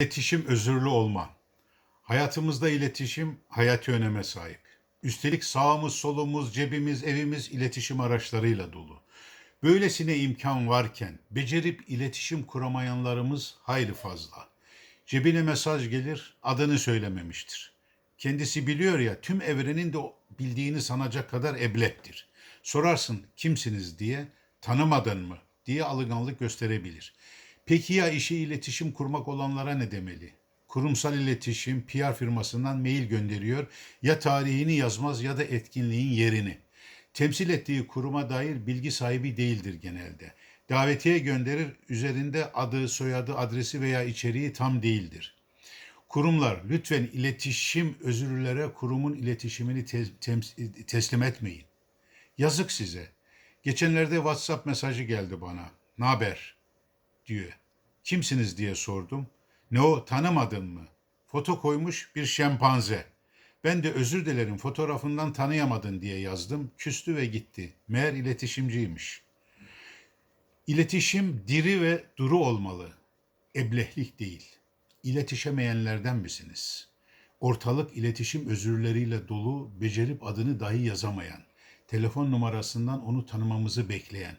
İletişim özürlü olma. Hayatımızda iletişim hayati öneme sahip. Üstelik sağımız, solumuz, cebimiz, evimiz iletişim araçlarıyla dolu. Böylesine imkan varken becerip iletişim kuramayanlarımız hayli fazla. Cebine mesaj gelir, adını söylememiştir. Kendisi biliyor ya tüm evrenin de bildiğini sanacak kadar eblektir. Sorarsın kimsiniz diye, tanımadın mı diye alınganlık gösterebilir. Peki ya işi iletişim kurmak olanlara ne demeli? Kurumsal iletişim PR firmasından mail gönderiyor. Ya tarihini yazmaz ya da etkinliğin yerini. Temsil ettiği kuruma dair bilgi sahibi değildir genelde. Davetiye gönderir, üzerinde adı, soyadı, adresi veya içeriği tam değildir. Kurumlar lütfen iletişim özürlülere kurumun iletişimini te- teslim etmeyin. Yazık size. Geçenlerde WhatsApp mesajı geldi bana. Ne haber? Diyor. Kimsiniz diye sordum. Ne o tanımadın mı? Foto koymuş bir şempanze. Ben de özür dilerim fotoğrafından tanıyamadın diye yazdım. Küstü ve gitti. Meğer iletişimciymiş. İletişim diri ve duru olmalı. Eblehlik değil. İletişemeyenlerden misiniz? Ortalık iletişim özürleriyle dolu, becerip adını dahi yazamayan, telefon numarasından onu tanımamızı bekleyen,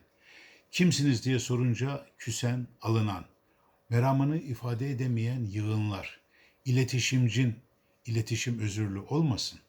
kimsiniz diye sorunca küsen, alınan, meramını ifade edemeyen yığınlar, iletişimcin, iletişim özürlü olmasın.